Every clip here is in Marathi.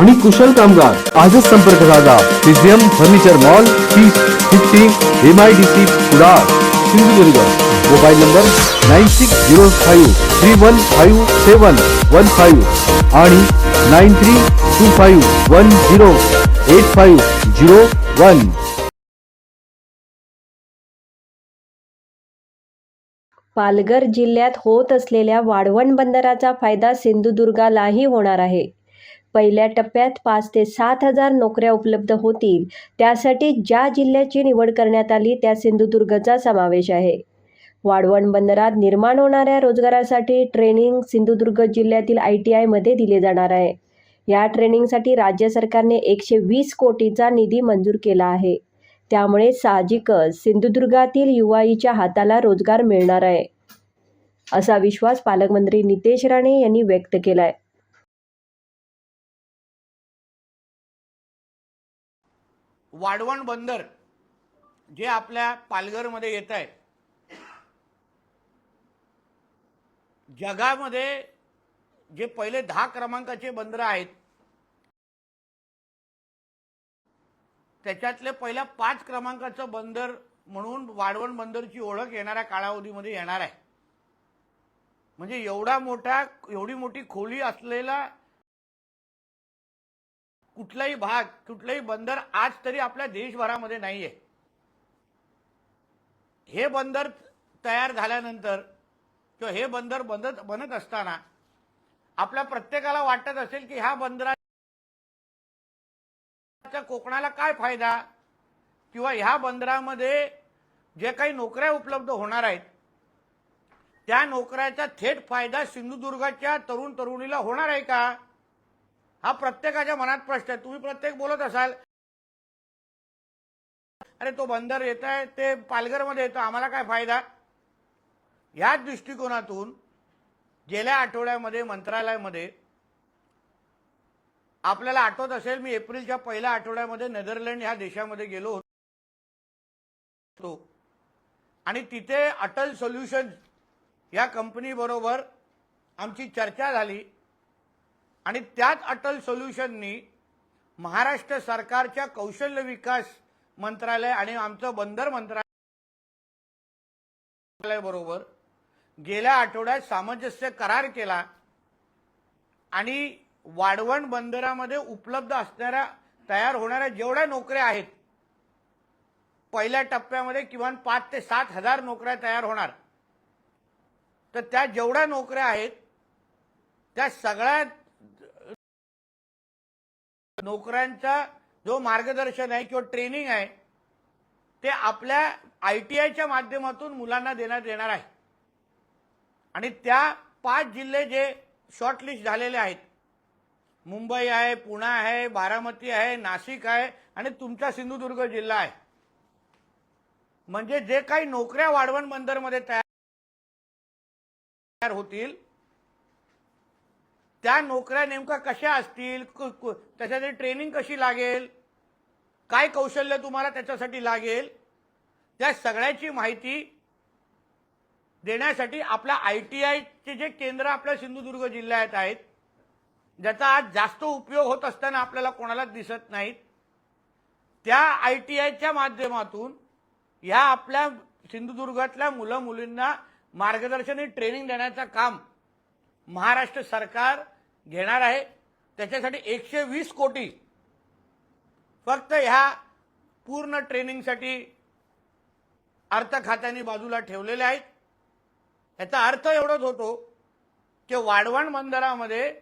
आणि कुशल कामगार. आजच संपर्क साधा. पिझियम फर्निचर मॉल तीस fifty M I D C Kudal Sindhudurg. Mobile number nine six zero five three one five seven one five आणि nine three two five one zero eight five zero one. Palghar जिल्ह्यात होत असलेल्या वाढवण बंदराचा फायदा सिंधुदुर्गालाही होणार आहे. पहिल्या टप्प्यात पाच ते सात हजार नोकऱ्या उपलब्ध होतील. त्यासाठी ज्या जिल्ह्याची निवड करण्यात आली त्या सिंधुदुर्गचा समावेश आहे. वाढवण बंदरात निर्माण होणाऱ्या रोजगारासाठी ट्रेनिंग सिंधुदुर्ग जिल्ह्यातील आय टी आयमध्ये दिले जाणार आहे. या ट्रेनिंगसाठी राज्य सरकारने एकशे वीस कोटीचा निधी मंजूर केला आहे. त्यामुळे साहजिकच सिंधुदुर्गातील युवाईच्या हाताला रोजगार मिळणार आहे. असा विश्वास पालकमंत्री नितेश राणे यांनी व्यक्त केला आहे वाढवण बंदर जे आपल्या पालघरमध्ये येत आहे जगामध्ये जे पहिले दहा क्रमांकाचे बंदर आहेत त्याच्यातले पहिल्या पाच क्रमांकाचं बंदर म्हणून वाढवण बंदरची ओळख येणाऱ्या कालावधीमध्ये येणार आहे. म्हणजे एवढा मोठा एवढी मोठी खोली असलेला कुठलाही भाग कुठलंही बंदर आज तरी आपल्या देशभरामध्ये नाहीये. हे बंदर तयार झाल्यानंतर किंवा हे बंदर बनत बनत असताना आपल्या प्रत्येकाला वाटत असेल की ह्या बंदराचा कोकणाला काय फायदा? किंवा ह्या बंदरामध्ये जे काही नोकऱ्या उपलब्ध होणार आहेत त्या नोकऱ्याचा थेट फायदा सिंधुदुर्गाच्या तरुण तरुणीला होणार आहे का? हा प्रत्येकाच्या मनात प्रश्न आहे. तुम्ही प्रत्येक बोलत असाल. अरे तो बंदर येत आहे ते पालघरमध्ये येतो आम्हाला काय फायदा? याच दृष्टिकोनातून गेल्या आठवड्यामध्ये मंत्रालयामध्ये आपल्याला आठवत असेल मी एप्रिलच्या पहिल्या आठवड्यामध्ये नेदरलँड ह्या देशामध्ये गेलो होतो. आणि तिथे अटल सोल्युशन या कंपनी बरोबर आमची चर्चा झाली. आणि त्याच अटल सोल्युशननी महाराष्ट्र सरकारच्या कौशल्य विकास मंत्रालय आणि आमचं बंदर मंत्रालय बरोबर गेल्या आठवड्यात सामंजस्य करार केला आणि वाढवण बंदरामध्ये उपलब्ध असणाऱ्या तयार होणाऱ्या जेवढ्या नोकऱ्या आहेत पहिल्या टप्प्यामध्ये किमान पाच ते सात हजार नोकऱ्या तयार होणार. तर त्या जेवढ्या नोकऱ्या आहेत त्या सगळ्या नोकऱ्यांचा जो मार्गदर्शन आहे किंवा ट्रेनिंग आहे ते आपल्या आय टी आयच्या माध्यमातून मुलांना देण्यात येणार आहे. आणि त्या पाच जिल्हे जे शॉर्टलिस्ट झालेले आहेत मुंबई आहे पुणे आहे बारामती आहे नाशिक आहे आणि तुमचा सिंधुदुर्ग जिल्हा आहे. म्हणजे जे काही नोकऱ्या वाढवण बंदरमध्ये तयार होतील त्या नोकऱ्या नेमका कशा असतील? कु- त्याच्यासाठी ट्रेनिंग कशी लागेल? काय कौशल्य तुम्हाला त्याच्यासाठी लागेल? त्या सगळ्याची माहिती देण्यासाठी आपल्या आय टी आयचे जे केंद्र आपल्या सिंधुदुर्ग जिल्ह्यात आहेत ज्याचा आज जास्त उपयोग होत असताना आपल्याला कोणालाच दिसत नाहीत त्या आय टी आयच्या माध्यमातून ह्या आपल्या सिंधुदुर्गातल्या मुलं मुलींना मार्गदर्शन आणि ट्रेनिंग देण्याचं काम महाराष्ट्र सरकार घेणार आहे. त्याच्यासाठी एकशे वीस कोटी फक्त ह्या पूर्ण ट्रेनिंगसाठी अर्थ खात्याने बाजूला ठेवलेले आहेत. याचा अर्थ एवढाच होतो की वाढवण बंदरामध्ये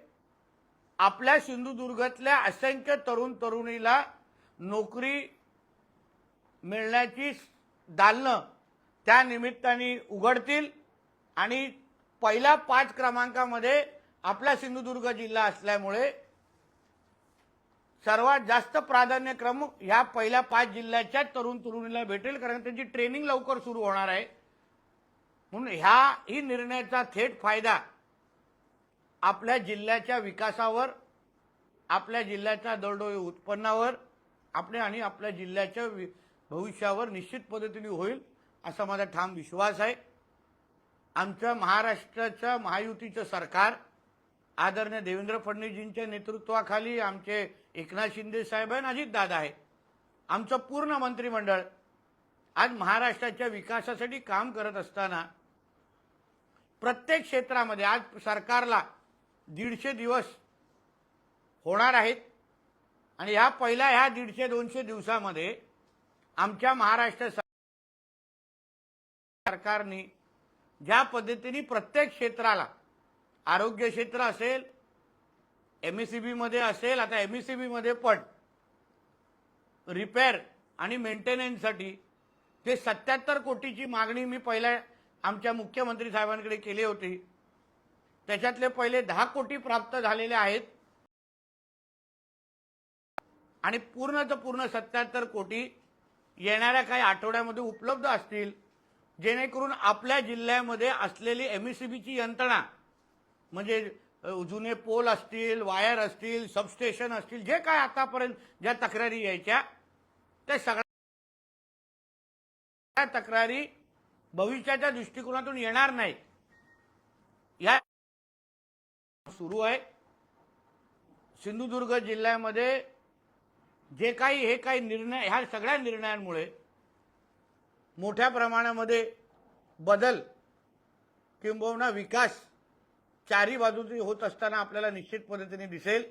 आपल्या सिंधुदुर्गातल्या असंख्य तरुण तरुणीला नोकरी मिळण्याची दालनं त्या निमित्ताने उघडतील आणि पहिल्या पाच क्रमांकामध्ये आपला सिंधुदुर्ग जिल्हा असल्यामुळे सर्वात जास्त प्राधान्यक्रम ह्या पहिल्या पाच जिल्ह्याच्या तरुण तरुणीला भेटेल कारण त्यांची ट्रेनिंग लवकर सुरू होणार आहे. म्हणून ह्या ही निर्णयाचा थेट फायदा आपल्या जिल्ह्याच्या विकासावर आपल्या जिल्ह्याच्या दरडोई उत्पन्नावर आपल्या आणि आपल्या जिल्ह्याच्या वि- भविष्यावर निश्चित पद्धतीने होईल असा माझा ठाम विश्वास आहे. आमच्या महाराष्ट्राच्या महायुतीचं सरकार आदरणीय देवेंद्र फडणवीसजींच्या नेतृत्वाखाली आमचे एकनाथ शिंदे साहेब आणि अजित दादा आहे आमचं पूर्ण मंत्रिमंडळ आज महाराष्ट्राच्या विकासासाठी काम करत असताना प्रत्येक क्षेत्रामध्ये आज सरकारला दीडशे दिवस होणार आहेत आणि ह्या पहिल्या ह्या दीडशे दोनशे दिवसामध्ये आमच्या महाराष्ट्र सरकारने ज्या पद्धतीने प्रत्येक क्षेत्राला आरोग्य क्षेत्र असेल सी बीमध्ये असेल आता एमएससीबी मध्ये पण रिपेअर आणि मेंटेनन्ससाठी ते सत्याहत्तर कोटीची मागणी मी पहिल्या आमच्या मुख्यमंत्री साहेबांकडे केली होती त्याच्यातले पहिले दहा कोटी प्राप्त झालेले आहेत. आणि पूर्णच पूर्ण सत्याहत्तर कोटी येणाऱ्या काही आठवड्यामध्ये उपलब्ध असतील. जेणेकरून आपल्या जिल्ह्यामध्ये असलेली एमएससीबीची यंत्रणा म्हणजे जुने पोल असतील वायर असतील सबस्टेशन असतील जे काय आतापर्यंत ज्या तक्रारी यायच्या त्या सगळ्या तक्रारी भविष्याच्या दृष्टिकोनातून येणार नाही या सुरू आहे. सिंधुदुर्ग जिल्ह्यामध्ये जे काही हे काही निर्णय ह्या सगळ्या निर्णयांमुळे मोठ्या प्रमाणामध्ये बदल किंबहुना विकास चारी बाजूची होत असताना आपल्याला निश्चित पद्धतीने दिसेल.